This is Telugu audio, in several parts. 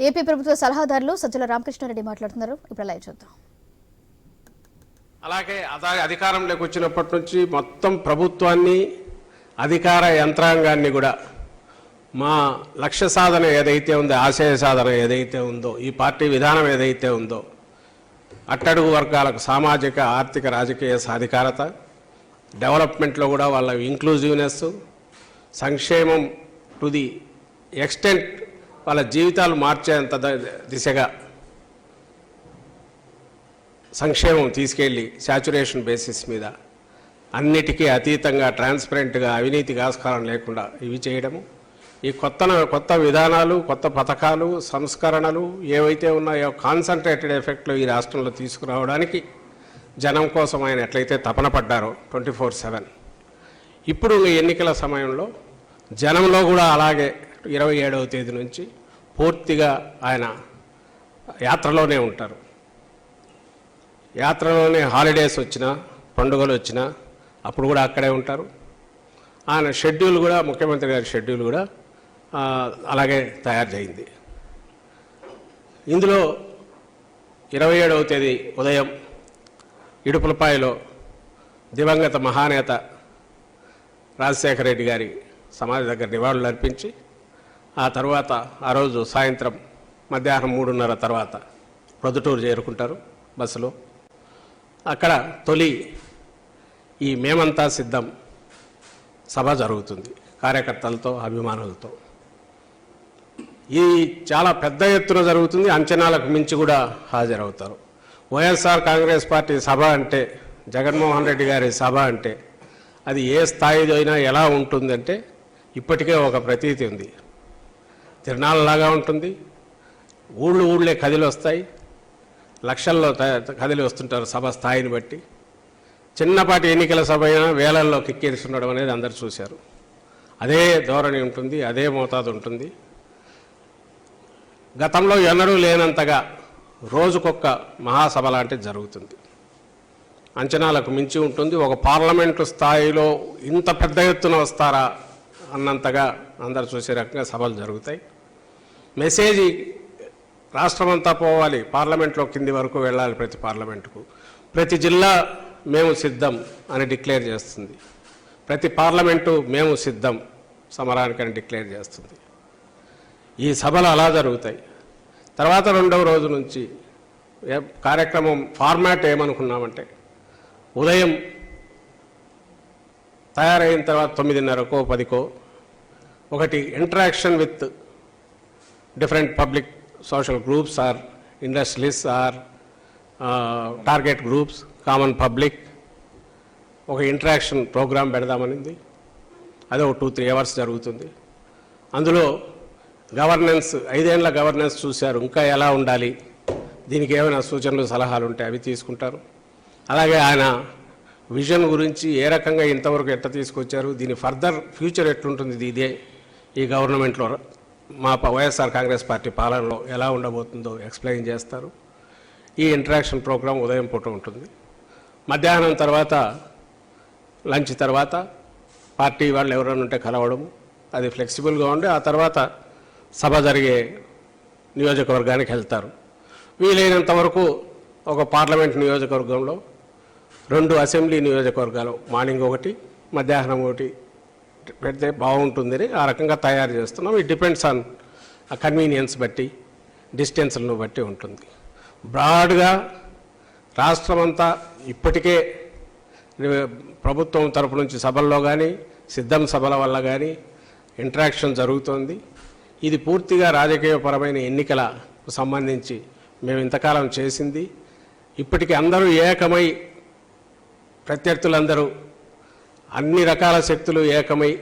ఏపీ ప్రభుత్వ సలహాదారులు సజ్జల రామకృష్ణారెడ్డి మాట్లాడుతున్నారు. ఇప్పుడు లైవ్ చూద్దాం. అలాగే అదా అధికారంలోకి వచ్చినప్పటి నుంచి మొత్తం ప్రభుత్వాన్ని అధికార యంత్రాంగాన్ని కూడా మా లక్ష్య సాధన ఏదైతే ఉందో ఆశయ సాధన ఏదైతే ఉందో ఈ పార్టీ విధానం ఏదైతే ఉందో అట్టడుగు వర్గాలకు సామాజిక ఆర్థిక రాజకీయ సాధికారత డెవలప్మెంట్లో కూడా వాళ్ళ ఇంక్లూజివ్నెస్ సంక్షేమం టు ది ఎక్స్టెంట్ వాళ్ళ జీవితాలు మార్చేంత దిశగా సంక్షేమం తీసుకెళ్ళి శాచురేషన్ బేసిస్ మీద అన్నిటికీ అతీతంగా ట్రాన్స్పరెంట్గా అవినీతికి ఆస్కారం లేకుండా ఇవి చేయడము. ఈ కొత్త కొత్త విధానాలు కొత్త పథకాలు సంస్కరణలు ఏవైతే ఉన్నాయో కాన్సన్ట్రేటెడ్ ఎఫెక్ట్లు ఈ రాష్ట్రంలో తీసుకురావడానికి జనం కోసం ఆయన ఎట్లయితే తపన పడ్డారో ట్వంటీ ఫోర్ సెవెన్. ఇప్పుడు ఎన్నికల సమయంలో జనంలో కూడా అలాగే ఇరవై ఏడవ తేదీ నుంచి పూర్తిగా ఆయన యాత్రలోనే ఉంటారు. యాత్రలోనే హాలిడేస్ వచ్చినా పండుగలు వచ్చినా అప్పుడు కూడా అక్కడే ఉంటారు. ఆయన షెడ్యూల్ కూడా ముఖ్యమంత్రి గారి షెడ్యూల్ కూడా అలాగే తయారు చేయింది. ఇందులో ఇరవై ఏడవ తేదీ ఉదయం ఇడుపులపాయలో దివంగత మహానేత రాజశేఖర రెడ్డి గారి సమాధి దగ్గర నివాళులు అర్పించి ఆ తర్వాత ఆ రోజు సాయంత్రం మధ్యాహ్నం మూడున్నర తర్వాత ప్రొద్దుటూరు చేరుకుంటారు బస్సులో. అక్కడ తొలి ఈ మేమంతా సిద్ధం సభ జరుగుతుంది కార్యకర్తలతో అభిమానులతో. ఇది చాలా పెద్ద ఎత్తున జరుగుతుంది అంచనాలకు మించి కూడా హాజరవుతారు. వైఎస్ఆర్ కాంగ్రెస్ పార్టీ సభ అంటే జగన్మోహన్ రెడ్డి గారి సభ అంటే అది ఏ స్థాయిలో అయినా ఎలా ఉంటుందంటే ఇప్పటికే ఒక ప్రతీతి ఉంది. తిరణాలలాగా ఉంటుంది. ఊళ్ళు ఊళ్ళే కదిలి వస్తాయి. లక్షల్లో త- కదిలి వస్తుంటారు సభ స్థాయిని బట్టి. చిన్నపాటి ఎన్నికల సభ అయినా వేలల్లో కిక్కిరిస్తుండడం అనేది అందరు చూశారు. అదే ధోరణి ఉంటుంది అదే మోతాదు ఉంటుంది. గతంలో ఎన్నడూ లేనంతగా రోజుకొక్క మహాసభ లాంటిది జరుగుతుంది. అంచనాలకు మించి ఉంటుంది. ఒక పార్లమెంటు స్థాయిలో ఇంత పెద్ద ఎత్తున వస్తారా అన్నంతగా అందరు చూసే రకంగా సభలు జరుగుతాయి. మెసేజ్ రాష్ట్రమంతా పోవాలి పార్లమెంట్లో కింది వరకు వెళ్ళాలి ప్రతి పార్లమెంటుకు. ప్రతి జిల్లా మేము సిద్ధం అని డిక్లేర్ చేస్తుంది. ప్రతి పార్లమెంటు మేము సిద్ధం సమరానికని డిక్లేర్ చేస్తుంది. ఈ సభలు అలా జరుగుతాయి. తర్వాత రెండవ రోజు నుంచి కార్యక్రమం ఫార్మాట్ ఏమనుకున్నామంటే ఉదయం తయారైన తర్వాత తొమ్మిదిన్నరకో పదికో ఒకటి interaction with different public social groups or industries or target groups common public ఒక ఇంటరాక్షన్ ప్రోగ్రాం పెడదామనింది. అది ఒక టూ త్రీ అవర్స్ జరుగుతుంది. అందులో గవర్నెన్స్ ఐదేళ్ళ గవర్నెన్స్ చూశారు. ఇంకా ఎలా ఉండాలి? దీనికి ఏమైనా సూచనలు సలహాలు ఉంటే అవి తీసుకుంటారు. అలాగే ఆయన విజన్ గురించి ఏ రకంగా ఇంతవరకు ఎట్లా తీసుకొచ్చారు? దీని ఫర్దర్ ఫ్యూచర్ ఎట్లుంటుంది? ఇదే ఈ గవర్నమెంట్లో మా వైఎస్ఆర్ కాంగ్రెస్ పార్టీ పాలనలో ఎలా ఉండబోతుందో ఎక్స్ప్లెయిన్ చేస్తారు. ఈ ఇంటరాక్షన్ ప్రోగ్రాం ఉదయం పూట ఉంటుంది. మధ్యాహ్నం తర్వాత లంచ్ తర్వాత పార్టీ వాళ్ళు ఎవరైనా ఉంటే కలవడం అది ఫ్లెక్సిబుల్గా ఉండి ఆ తర్వాత సభ జరిగే నియోజకవర్గానికి వెళ్తారు. వీలైనంత వరకు ఒక పార్లమెంట్ నియోజకవర్గంలో రెండు అసెంబ్లీ నియోజకవర్గాలు మార్నింగ్ ఒకటి మధ్యాహ్నం ఒకటి పెడితే బాగుంటుందని ఆ రకంగా తయారు చేస్తున్నాం. ఇట్ డిపెండ్స్ ఆన్ ఆ కన్వీనియన్స్ బట్టి డిస్టెన్స్లను బట్టి ఉంటుంది. బ్రాడ్గా రాష్ట్రమంతా ఇప్పటికే ప్రభుత్వం తరపు నుంచి సభల్లో కానీ సిద్ధం సభల వల్ల కానీ ఇంటరాక్షన్ జరుగుతోంది. ఇది పూర్తిగా రాజకీయపరమైన ఎన్నికలకు సంబంధించి మేము ఇంతకాలం చేసింది. ఇప్పటికీ అందరూ ఏకమై ప్రత్యర్థులందరూ అన్ని రకాల శక్తులు ఏకమై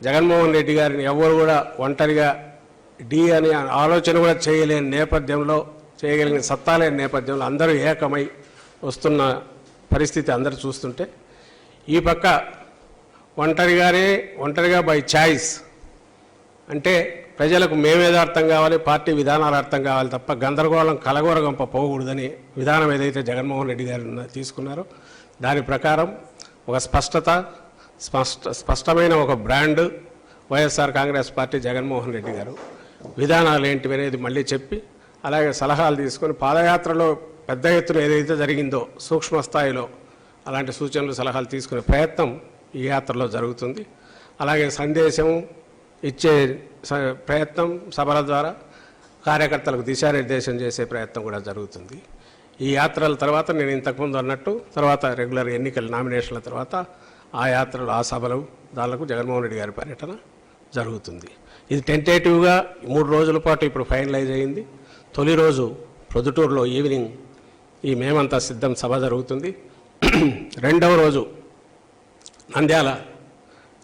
జగన్మోహన్ రెడ్డి గారిని ఎవరు కూడా ఒంటరిగా డి అనే ఆలోచన కూడా చేయలేని నేపథ్యంలో చేయగలిగిన సత్తా లేని నేపథ్యంలో అందరూ ఏకమై వస్తున్న పరిస్థితి అందరూ చూస్తుంటే ఈ పక్క ఒంటరిగానే ఒంటరిగా బై ఛాయిస్ అంటే ప్రజలకు మేమేదో అర్థం కావాలి పార్టీ విధానాలు అర్థం కావాలి తప్ప గందరగోళం కలగోరగంప పోకూడదని విధానం ఏదైతే జగన్మోహన్ రెడ్డి గారు తీసుకున్నారో దాని ప్రకారం ఒక స్పష్టత స్పష్ట స్పష్టమైన ఒక బ్రాండ్ వైఎస్ఆర్ కాంగ్రెస్ పార్టీ జగన్మోహన్ రెడ్డి గారు. విధానాలు ఏంటివి అనేది మళ్ళీ చెప్పి అలాగే సలహాలు తీసుకొని పాదయాత్రలో పెద్ద ఎత్తున ఏదైతే జరిగిందో సూక్ష్మ స్థాయిలో అలాంటి సూచనలు సలహాలు తీసుకునే ప్రయత్నం ఈ యాత్రలో జరుగుతుంది. అలాగే సందేశం ఇచ్చే స- ప్రయత్నం సభల ద్వారా కార్యకర్తలకు దిశానిర్దేశం చేసే ప్రయత్నం కూడా జరుగుతుంది. ఈ యాత్రల తర్వాత నేను ఇంతకుముందు అన్నట్టు తర్వాత రెగ్యులర్ ఎన్నికల నామినేషన్ల తర్వాత ఆ యాత్రలు ఆ సభలు దానికి జగన్మోహన్ రెడ్డి గారి పర్యటన జరుగుతుంది. ఇది టెంటేటివ్గా మూడు రోజుల పాటు ఇప్పుడు ఫైనలైజ్ అయింది. తొలి రోజు ప్రొద్దుటూరులో ఈవినింగ్ ఈ మేమంతా సిద్ధం సభ జరుగుతుంది. రెండవ రోజు నంద్యాల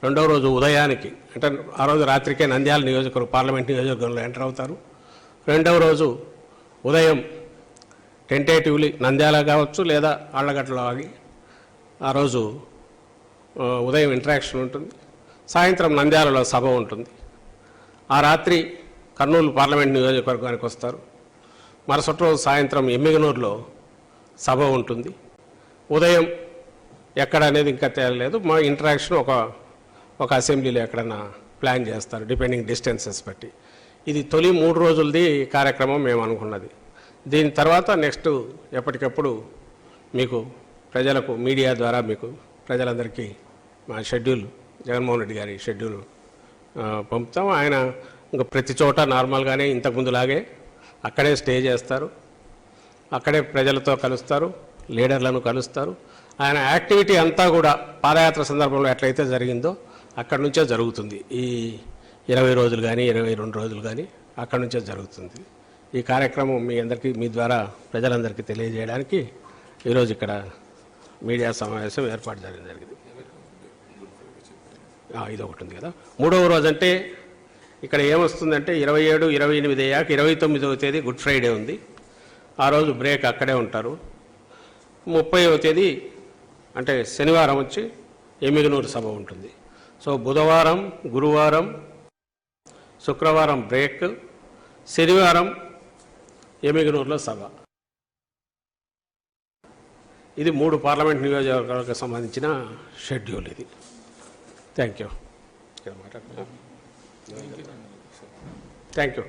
రెండవ రోజు ఉదయానికి అంటే ఆ రోజు రాత్రికే నంద్యాల నియోజకవర్గం పార్లమెంట్ నియోజకవర్గంలో ఎంటర్ అవుతారు. రెండవ రోజు ఉదయం టెంటేటివ్లీ నంద్యాల కావచ్చు లేదా ఆళ్ళగడ్డలో ఆగి ఆ రోజు ఉదయం ఇంటరాక్షన్ ఉంటుంది. సాయంత్రం నంద్యాలలో సభ ఉంటుంది. ఆ రాత్రి కర్నూలు పార్లమెంట్ నియోజకవర్గానికి వస్తారు. మరుసటి రోజు సాయంత్రం ఎమ్మిగనూరులో సభ ఉంటుంది. ఉదయం ఎక్కడ అనేది ఇంకా తేలలేదు. మా ఇంటరాక్షన్ ఒక ఒక అసెంబ్లీలో ఎక్కడన్నా ప్లాన్ చేస్తారు డిపెండింగ్ డిస్టెన్సెస్ బట్టి. ఇది తొలి మూడు రోజులది కార్యక్రమం మేము అనుకున్నది. దీని తర్వాత నెక్స్ట్ ఎప్పటికప్పుడు మీకు ప్రజలకు మీడియా ద్వారా మీకు ప్రజలందరికీ మా షెడ్యూల్ జగన్మోహన్ రెడ్డి గారి షెడ్యూల్ పంపుతాం. ఆయన ఇంకా ప్రతి చోట నార్మల్గానే ఇంతకుముందులాగే అక్కడే స్టే చేస్తారు. అక్కడే ప్రజలతో కలుస్తారు లీడర్లను కలుస్తారు. ఆయన యాక్టివిటీ అంతా కూడా పాదయాత్ర సందర్భంలో ఎట్లయితే జరిగిందో అక్కడి నుంచే జరుగుతుంది. ఈ ఇరవై రోజులు కానీ ఇరవై రెండు రోజులు కానీ అక్కడి నుంచే జరుగుతుంది. ఈ కార్యక్రమం మీ అందరికీ మీ ద్వారా ప్రజలందరికీ తెలియజేయడానికి ఈరోజు ఇక్కడ మీడియా సమావేశం ఏర్పాటు చేయడం జరిగింది. ఇది ఒకటి ఉంది కదా. మూడవ రోజు అంటే ఇక్కడ ఏమొస్తుందంటే ఇరవై ఏడు ఇరవై ఎనిమిది అయ్యాక ఇరవై తొమ్మిదవ తేదీ గుడ్ ఫ్రైడే ఉంది. ఆ రోజు బ్రేక్ అక్కడే ఉంటారు. ముప్పైవ తేదీ అంటే శనివారం వచ్చి ఎమిగనూరు సభ ఉంటుంది. సో బుధవారం గురువారం శుక్రవారం బ్రేక్ శనివారం ఎమ్మిగనూరులో సభ. ఇది మూడు పార్లమెంట్ నియోజకవర్గాలకు సంబంధించిన షెడ్యూల్ ఇది. Thank you thank you